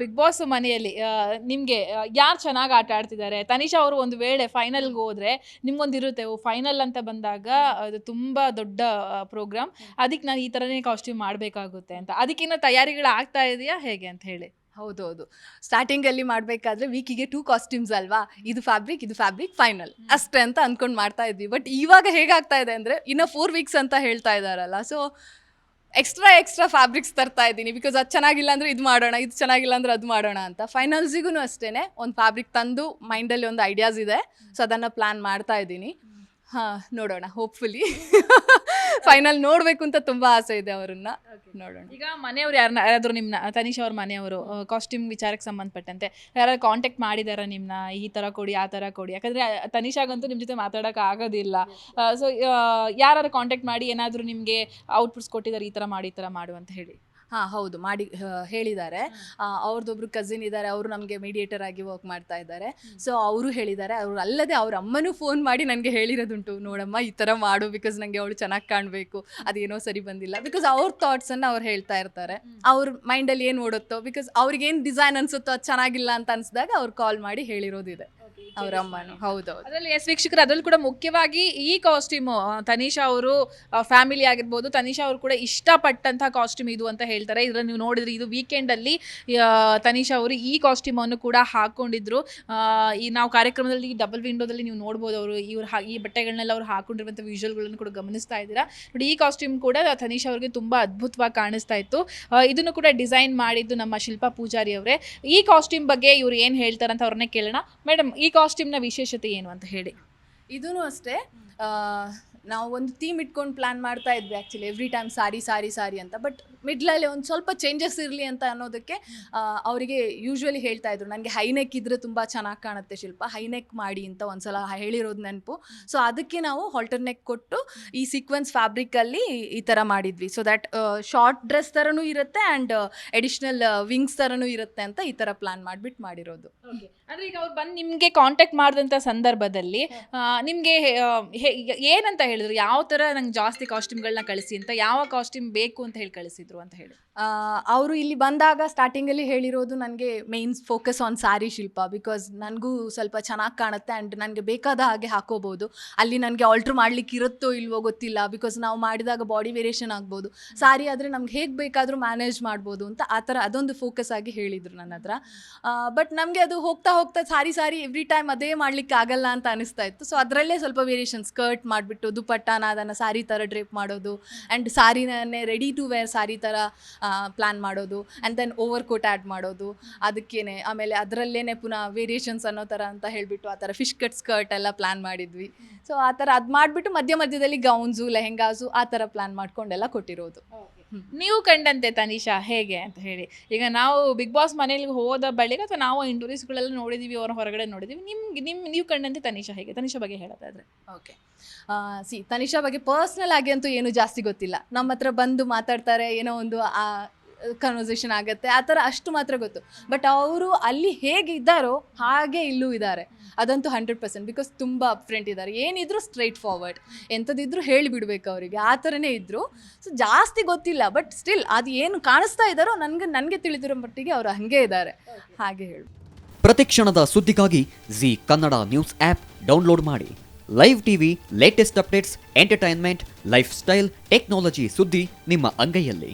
Big boss ಮನೆಯಲ್ಲಿ ನಿಮಗೆ ಯಾರು ಚೆನ್ನಾಗಿ ಆಟ ಆಡ್ತಿದ್ದಾರೆ? ತನಿಷಾ ಅವರು ಒಂದು ವೇಳೆ ಫೈನಲ್ಗೆ ಹೋದರೆ ನಿಮ್ಗೊಂದಿರುತ್ತೆ ಓ ಫೈನಲ್ ಅಂತ ಬಂದಾಗ ಅದು ತುಂಬ ದೊಡ್ಡ ಪ್ರೋಗ್ರಾಮ್ ಅದಕ್ಕೆ ನಾನು ಈ ಥರನೇ ಕಾಸ್ಟ್ಯೂಮ್ ಮಾಡಬೇಕಾಗುತ್ತೆ ಅಂತ. ಅದಕ್ಕಿನ್ನ ತಯಾರಿಗಳು ಆಗ್ತಾ ಇದೆಯಾ? ಹೇಗೆ ಅಂತ ಹೇಳಿ. ಹೌದೌದು. ಸ್ಟಾರ್ಟಿಂಗಲ್ಲಿ ಮಾಡಬೇಕಾದ್ರೆ ವೀಕಿಗೆ ಟೂ ಕಾಸ್ಟ್ಯೂಮ್ಸ್ ಅಲ್ವಾ? ಇದು ಫ್ಯಾಬ್ರಿಕ್ ಇದು ಫ್ಯಾಬ್ರಿಕ್ ಫೈನಲ್ ಅಷ್ಟೇ ಅಂತ ಅಂದ್ಕೊಂಡು ಮಾಡ್ತಾ ಇದ್ವಿ. ಬಟ್ ಇವಾಗ ಹೇಗಾಗ್ತಾ ಇದೆ ಅಂದರೆ ಇನ್ನು ಫೋರ್ ವೀಕ್ಸ್ ಅಂತ ಹೇಳ್ತಾ ಇದ್ದಾರಲ್ಲ. ಸೊ ಎಕ್ಸ್ಟ್ರಾ ಎಕ್ಸ್ಟ್ರಾ ಫ್ಯಾಬ್ರಿಕ್ಸ್ ತರ್ತಾ ಇದ್ದೀನಿ. ಬಿಕಾಸ್ ಅದು ಚೆನ್ನಾಗಿಲ್ಲ ಅಂದರೆ ಇದು ಮಾಡೋಣ ಇದು ಚೆನ್ನಾಗಿಲ್ಲ ಅಂದರೆ ಅದು ಮಾಡೋಣ ಅಂತ. ಫೈನಲ್ಸಿಗೂ ಅಷ್ಟೇ ಒಂದು ಫ್ಯಾಬ್ರಿಕ್ ತಂದು ಮೈಂಡಲ್ಲಿ ಒಂದು ಐಡಿಯಾಸ್ ಇದೆ. ಸೊ ಅದನ್ನು ಪ್ಲ್ಯಾನ್ ಮಾಡ್ತಾ ಇದ್ದೀನಿ. ಹಾಂ ನೋಡೋಣ ಹೋಪ್ಫುಲಿ ಫೈನಲ್ ನೋಡ್ಬೇಕು ಅಂತ ತುಂಬಾ ಆಸೆ ಇದೆ ಅವರನ್ನ. ನೋಡೋಣ. ಈಗ ಮನೆಯವ್ರು ಯಾರನ್ನ ಯಾರಾದ್ರೂ ನಿಮ್ನ ತನಿಷ್ ಅವ್ರ ಮನೆಯವರು ಕಾಸ್ಟ್ಯೂಮ್ ವಿಚಾರಕ್ಕೆ ಸಂಬಂಧಪಟ್ಟಂತೆ ಯಾರು ಕಾಂಟ್ಯಾಕ್ಟ್ ಮಾಡಿದಾರ ನಿಮ್ನ? ಈ ತರ ಕೊಡಿ ಆ ತರ ಕೊಡಿ. ಯಾಕಂದ್ರೆ ತನಿಷಾಗಂತೂ ನಿಮ್ ಜೊತೆ ಮಾತಾಡಕ್ ಆಗೋದಿಲ್ಲ. ಸೊ ಯಾರು ಕಾಂಟ್ಯಾಕ್ಟ್ ಮಾಡಿ ಏನಾದ್ರೂ ನಿಮ್ಗೆ ಔಟ್ಪುಟ್ಸ್ ಕೊಟ್ಟಿದ್ದಾರೆ ಈ ತರ ಮಾಡಿ ಈ ತರ ಮಾಡು ಅಂತ ಹೇಳಿ. ಹಾಂ ಹೌದು. ಮಾಡಿ ಹೇಳಿದ್ದಾರೆ. ಅವ್ರದ್ದೊಬ್ರು ಕಸಿನ್ ಇದ್ದಾರೆ. ಅವರು ನಮಗೆ ಮೀಡಿಯೇಟರ್ ಆಗಿ ವರ್ಕ್ ಮಾಡ್ತಾ ಇದ್ದಾರೆ. ಸೊ ಅವರು ಹೇಳಿದ್ದಾರೆ. ಅವರು ಅಲ್ಲದೆ ಅವ್ರ ಅಮ್ಮನೂ ಫೋನ್ ಮಾಡಿ ನನಗೆ ಹೇಳಿರೋದುಂಟು. ನೋಡಮ್ಮ ಈ ಥರ ಮಾಡು ಬಿಕಾಸ್ ನನಗೆ ಅವಳು ಚೆನ್ನಾಗಿ ಕಾಣಬೇಕು. ಅದೇನೋ ಸರಿ ಬಂದಿಲ್ಲ. ಬಿಕಾಸ್ ಅವ್ರ ಥಾಟ್ಸನ್ನು ಅವ್ರು ಹೇಳ್ತಾ ಇರ್ತಾರೆ. ಅವ್ರ ಮೈಂಡಲ್ಲಿ ಏನು ಓಡುತ್ತೋ ಬಿಕಾಸ್ ಅವ್ರಿಗೇನು ಡಿಸೈನ್ ಅನ್ಸುತ್ತೋ ಅದು ಚೆನ್ನಾಗಿಲ್ಲ ಅಂತ ಅನಿಸಿದಾಗ ಅವ್ರು ಕಾಲ್ ಮಾಡಿ ಹೇಳಿರೋದಿದೆ. ಅವ್ರ ಅಮ್ಮನು ಹೌದೌದು. ಅದರಲ್ಲಿ ಎಸ್ ವೀಕ್ಷಕರು ಅದರಲ್ಲಿ ಕೂಡ ಮುಖ್ಯವಾಗಿ ಈ ಕಾಸ್ಟ್ಯೂಮ್ ತನಿಷಾ ಅವರು ಫ್ಯಾಮಿಲಿ ಆಗಿರ್ಬೋದು ತನಿಷಾ ಅವರು ಕೂಡ ಇಷ್ಟಪಟ್ಟಂತಹ ಕಾಸ್ಟ್ಯೂಮ್ ಇದು ಅಂತ ಹೇಳ್ತಾರೆ. ಇದರಲ್ಲಿ ನೀವು ನೋಡಿದ್ರೆ ಇದು ವೀಕೆಂಡ್ ಅಲ್ಲಿ ತನಿಷಾ ಅವರು ಈ ಕಾಸ್ಟ್ಯೂಮ್ ಅನ್ನು ಕೂಡ ಹಾಕೊಂಡಿದ್ರು. ಈ ನಾವು ಕಾರ್ಯಕ್ರಮದಲ್ಲಿ ಡಬಲ್ ವಿಂಡೋದಲ್ಲಿ ನೀವು ನೋಡ್ಬೋದು ಅವರು ಇವ್ರು ಈ ಬಟ್ಟೆಗಳನ್ನೆಲ್ಲ ಅವ್ರು ಹಾಕೊಂಡಿರುವಂಥ ವಿಜುವಲ್ಗಳನ್ನು ಕೂಡ ಗಮನಿಸ್ತಾ ಇದ್ದೀರಾ. ನೋಡಿ ಈ ಕಾಸ್ಟ್ಯೂಮ್ ಕೂಡ ತನಿಷಾ ಅವ್ರಿಗೆ ತುಂಬಾ ಅದ್ಭುತವಾಗಿ ಕಾಣಿಸ್ತಾ ಇತ್ತು. ಇದನ್ನು ಕೂಡ ಡಿಸೈನ್ ಮಾಡಿದ್ದು ನಮ್ಮ ಶಿಲ್ಪಾ ಪೂಜಾರಿ ಅವರೇ. ಈ ಕಾಸ್ಟ್ಯೂಮ್ ಬಗ್ಗೆ ಇವ್ರು ಏನು ಹೇಳ್ತಾರಂತ ಅವ್ರನ್ನೇ ಕೇಳೋಣ. ಮೇಡಮ್ ಈ ಕಾಸ್ಟ್ಯೂಮ್ನ ವಿಶೇಷತೆ ಏನು ಅಂತ ಹೇಳಿ. ಇದೂ ಅಷ್ಟೇ. ನಾವು ಒಂದು ಥೀಮ್ ಇಟ್ಕೊಂಡು ಪ್ಲ್ಯಾನ್ ಮಾಡ್ತಾ ಇದ್ವಿ actually every time sari sari sari ಅಂತ. ಬಟ್ ಮಿಡ್ಲಲ್ಲಿ ಒಂದು ಸ್ವಲ್ಪ ಚೇಂಜಸ್ ಇರಲಿ ಅಂತ ಅನ್ನೋದಕ್ಕೆ ಅವರಿಗೆ ಯೂಶ್ವಲಿ ಹೇಳ್ತಾ ಇದ್ರು. ನನಗೆ ಹೈನೆಕ್ ಇದ್ದರೆ ತುಂಬ ಚೆನ್ನಾಗಿ ಕಾಣುತ್ತೆ ಶಿಲ್ಪ. ಹೈನೆಕ್ ಮಾಡಿ ಅಂತ ಒಂದ್ಸಲ ಹೇಳಿರೋದು ನೆನಪು. ಸೊ ಅದಕ್ಕೆ ನಾವು ಹಾಲ್ಟರ್ನೆಕ್ ಕೊಟ್ಟು ಈ ಸೀಕ್ವೆನ್ಸ್ ಫ್ಯಾಬ್ರಿಕಲ್ಲಿ ಈ ಥರ ಮಾಡಿದ್ವಿ. ಸೊ ದ್ಯಾಟ್ ಶಾರ್ಟ್ ಡ್ರೆಸ್ ಥರನೂ ಇರುತ್ತೆ ಆ್ಯಂಡ್ ಎಡಿಷ್ನಲ್ ವಿಂಗ್ಸ್ ಥರನೂ ಇರುತ್ತೆ ಅಂತ ಈ ಥರ ಪ್ಲ್ಯಾನ್ ಮಾಡಿಬಿಟ್ಟು ಮಾಡಿರೋದು. ಅಂದರೆ ಈಗ ಅವ್ರು ಬಂದು ನಿಮಗೆ ಕಾಂಟ್ಯಾಕ್ಟ್ ಮಾಡಿದಂಥ ಸಂದರ್ಭದಲ್ಲಿ ನಿಮಗೆ ಏನಂತ ಹೇಳಿದ್ರು? ಯಾವ ಥರ ನಂಗೆ ಜಾಸ್ತಿ ಕಾಸ್ಟ್ಯೂಮ್ಗಳನ್ನ ಕಳಿಸಿ ಅಂತ, ಯಾವ ಕಾಸ್ಟ್ಯೂಮ್ ಬೇಕು ಅಂತ ಹೇಳಿ ಕಳಿಸಿದ್ರು ಅಂತ ಹೇಳಿ. ಅವರು ಇಲ್ಲಿ ಬಂದಾಗ ಸ್ಟಾರ್ಟಿಂಗಲ್ಲಿ ಹೇಳಿರೋದು ನನಗೆ main focus on sari Shilpa, because ನನಗೂ ಸ್ವಲ್ಪ ಚೆನ್ನಾಗಿ ಕಾಣುತ್ತೆ ಆ್ಯಂಡ್ ನನಗೆ ಬೇಕಾದ ಹಾಗೆ ಹಾಕೋಬೋದು. ಅಲ್ಲಿ ನನಗೆ ಆಲ್ಟ್ರ್ ಮಾಡ್ಲಿಕ್ಕೆ ಇರುತ್ತೋ ಇಲ್ವೋ ಗೊತ್ತಿಲ್ಲ, ಬಿಕಾಸ್ ನಾವು ಮಾಡಿದಾಗ ಬಾಡಿ ವೇರಿಯೇಷನ್ ಆಗ್ಬೋದು. ಸಾರಿ ಆದರೆ ನಮ್ಗೆ ಹೇಗೆ ಬೇಕಾದರೂ ಮ್ಯಾನೇಜ್ ಮಾಡ್ಬೋದು ಅಂತ ಆ ಥರ ಅದೊಂದು ಫೋಕಸ್ ಆಗಿ ಹೇಳಿದರು ನನ್ನ ಹತ್ರ. ಬಟ್ ನಮಗೆ ಅದು ಹೋಗ್ತಾ ಹೋಗ್ತಾ ಸಾರಿ ಸಾರಿ ಎವ್ರಿ ಟೈಮ್ ಅದೇ ಮಾಡ್ಲಿಕ್ಕೆ ಆಗಲ್ಲ ಅಂತ ಅನಿಸ್ತಾ ಇತ್ತು. ಸೊ ಅದರಲ್ಲೇ ಸ್ವಲ್ಪ ವೇರಿಯೇಷನ್ ಸ್ಕರ್ಟ್ ಮಾಡಿಬಿಟ್ಟು, ದುಪಟ್ಟಾನ ಅದನ್ನು ಸಾರಿ ಥರ ಡ್ರೇಪ್ ಮಾಡೋದು ಆ್ಯಂಡ್ ಸಾರಿನೇ ರೆಡಿ ಟು ವೇರ್ ಸಾರಿ ಥರ ಪ್ಲ್ಯಾನ್ ಮಾಡೋದು and then over coat add ಮಾಡೋದು, ಅದಕ್ಕೇನೆ. ಆಮೇಲೆ ಅದರಲ್ಲೇ ಪುನಃ ವೇರಿಯೇಷನ್ಸ್ ಅನ್ನೋ ಥರ ಅಂತ ಹೇಳಿಬಿಟ್ಟು ಆ ಥರ ಫಿಶ್ ಕಟ್ ಸ್ಕರ್ಟ್ ಎಲ್ಲ ಪ್ಲ್ಯಾನ್ ಮಾಡಿದ್ವಿ. ಸೊ ಆ ಥರ ಅದು ಮಾಡಿಬಿಟ್ಟು ಮಧ್ಯ ಮಧ್ಯದಲ್ಲಿ ಗೌನ್ಸು ಲೆಹೆಂಗಾಸು ಆ ಥರ ಪ್ಲ್ಯಾನ್ ಮಾಡ್ಕೊಂಡೆಲ್ಲ ಕೊಟ್ಟಿರೋದು. ನೀವು ಕಂಡಂತೆ ತನಿಷಾ, ಹೇಗೆ ಅಂತ ಹೇಳಿ. ಈಗ ನಾವು ಬಿಗ್ ಬಾಸ್ ಮನೇಲಿ ಹೋದ ಬಳಿಕ ಅಥವಾ ನಾವು ಇಂಟರ್ವ್ಯೂಸ್ಗಳೆಲ್ಲ ನೋಡಿದೀವಿ ಅವರ ಹೊರಗಡೆ ನೋಡಿದೀವಿ ನಿಮ್ಗೆ ನಿಮ್, ನೀವು ಕಂಡಂತೆ ತನಿಷಾ ಹೇಗೆ? ತನಿಷಾ ಬಗ್ಗೆ ಹೇಳೋದಾದ್ರೆ. ಓಕೆ ಸಿ ತನಿಷಾ ಬಗ್ಗೆ ಪರ್ಸ್ನಲ್ ಆಗಿ ಅಂತೂ ಏನು ಜಾಸ್ತಿ ಗೊತ್ತಿಲ್ಲ. ನಮ್ಮ ಹತ್ರ ಬಂದು ಮಾತಾಡ್ತಾರೆ, ಏನೋ ಒಂದು ಕನ್ವರ್ಸೇಷನ್ ಆಗುತ್ತೆ. ಆ ಥರ ಅಷ್ಟು ಮಾತ್ರ ಗೊತ್ತು. ಬಟ್ ಅವರು ಅಲ್ಲಿ ಹೇಗೆ ಇದ್ದಾರೋ ಹಾಗೆ ಇಲ್ಲೂ ಇದ್ದಾರೆ. ಅದಂತೂ ಹಂಡ್ರೆಡ್ ಪರ್ಸೆಂಟ್ ಬಿಕಾಸ್ ತುಂಬ ಫ್ರೆಂಟ್ ಇದ್ದಾರೆ. ಏನಿದ್ರು ಸ್ಟ್ರೈಟ್ ಫಾರ್ವರ್ಡ್ ಎಂಥದಿದ್ರು ಹೇಳಿಬಿಡ್ಬೇಕು ಅವರಿಗೆ. ಆ ಥರನೇ ಇದ್ದರು ಸೊ ಜಾಸ್ತಿ ಗೊತ್ತಿಲ್ಲ. ಬಟ್ ಸ್ಟಿಲ್ ಅದು ಏನು ಕಾಣಿಸ್ತಾ ಇದ್ದಾರೋ ನನಗೆ ನನಗೆ ತಿಳಿದಿರೋ ಮಟ್ಟಿಗೆ ಅವರು ಹಾಗೆ ಇದ್ದಾರೆ. ಹಾಗೆ ಹೇಳು. ಪ್ರತಿ ಕ್ಷಣದ ಸುದ್ದಿಗಾಗಿ Zee Kannada news app download ಮಾಡಿ. Live TV latest updates entertainment lifestyle technology ಸುದ್ದಿ ನಿಮ್ಮ ಅಂಗೈಯಲ್ಲಿ.